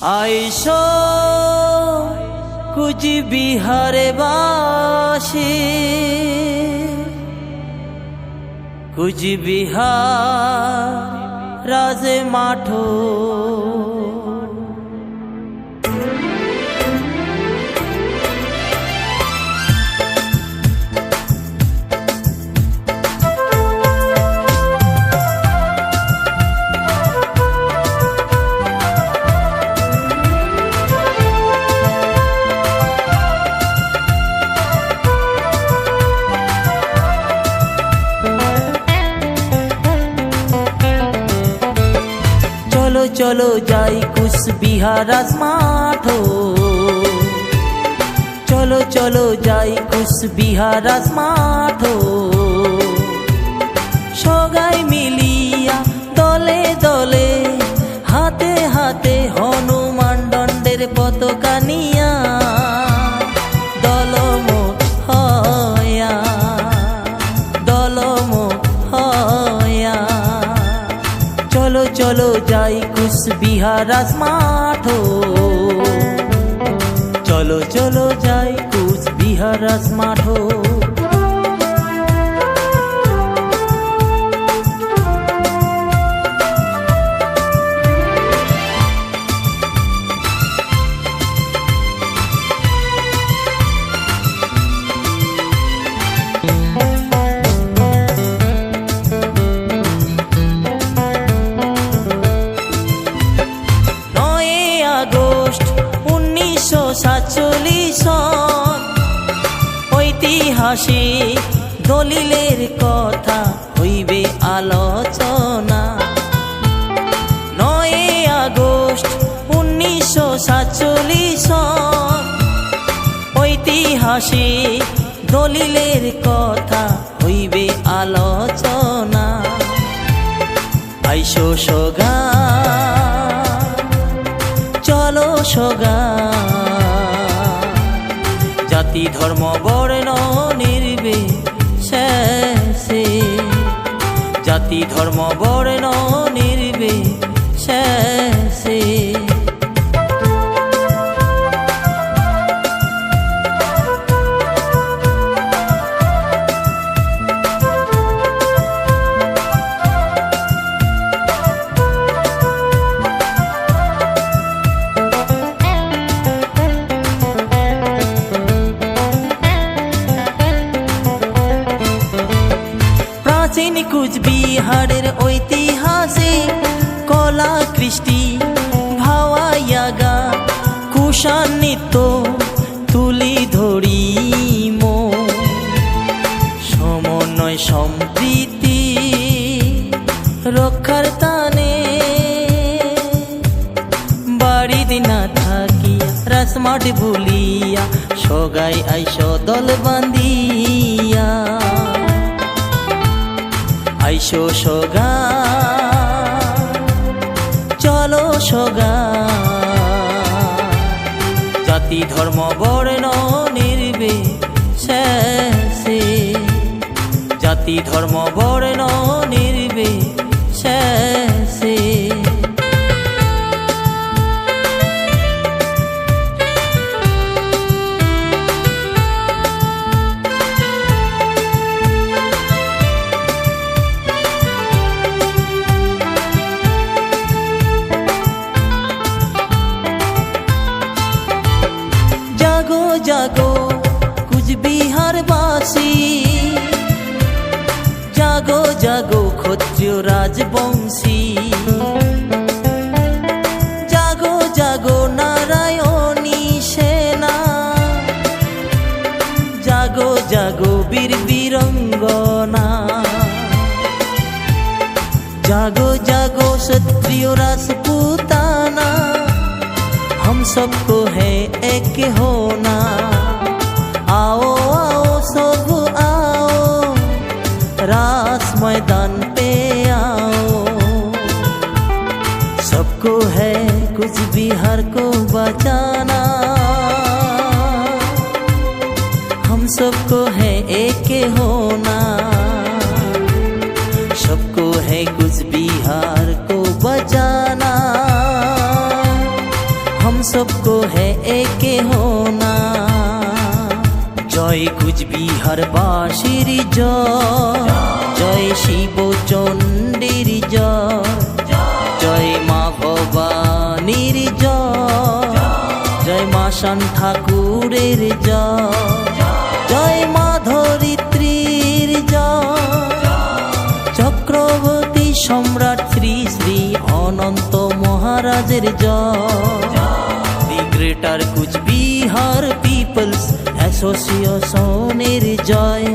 আইসো কুচবিহারে বাসে। কুচবিহার রাজে মাঠো। চলো চলো যাই কুচবিহার রাজমাঠো চলো চলো যাই কুচবিহার রাজমাঠো যাই কুচবিহার মাঠ চলো চলো যাই কুচবিহার রাজমাঠো ঐতিহাসিক দলিলের কথা হইবে আলোচনা। নয় আগস্ট উনিশশো সাতচল্লিশ সন ঐতিহাসিক দলিলের কথা হইবে আলোচনা। আইসো সগা, চলো সগা। জাতি ধর্ম বর্ণ নির্বে শেষে জাতি ধর্ম বর্ণ নির্বে প্রাচীন কুচবিহারের ঐতিহাসিক কলা কৃষ্টি ভাওয়াইয়াগা কুষাণ নৃত্য তুলি ধরি সমন্বয় সম্প্রীতি রক্ষার তানে বাড়ি দিনা থাকিয়া রাসমাট ভুলিয়া সগাই আইস দল বান্ধিয়া। আইসো সগা চলো সগা জাতি ধর্ম বর্ণ নির্বে জাতি ধর্ম বর্ণ জাগো বীর বীরঙ্গনা জাগো জাগো क्षत्रिय राजपूताना हम सबको है एक होना आओ आओ सब आओ रास मैदान पे आओ सबको है कुछ बिहार को बचाना सबको है एक होना सबको है कुछ बिहार को बचाना हम सबको है एक होना জয় কুচবিহার বাসির জয় জয় শিব চণ্ডীর জয় জয় মা ভবানীর জয় জয় মা শান ঠাকুরের জয় জয় মহারাজের জয় গ্রেটার কুচবিহার পিপলস অ্যাসোসিয়েশনের জয়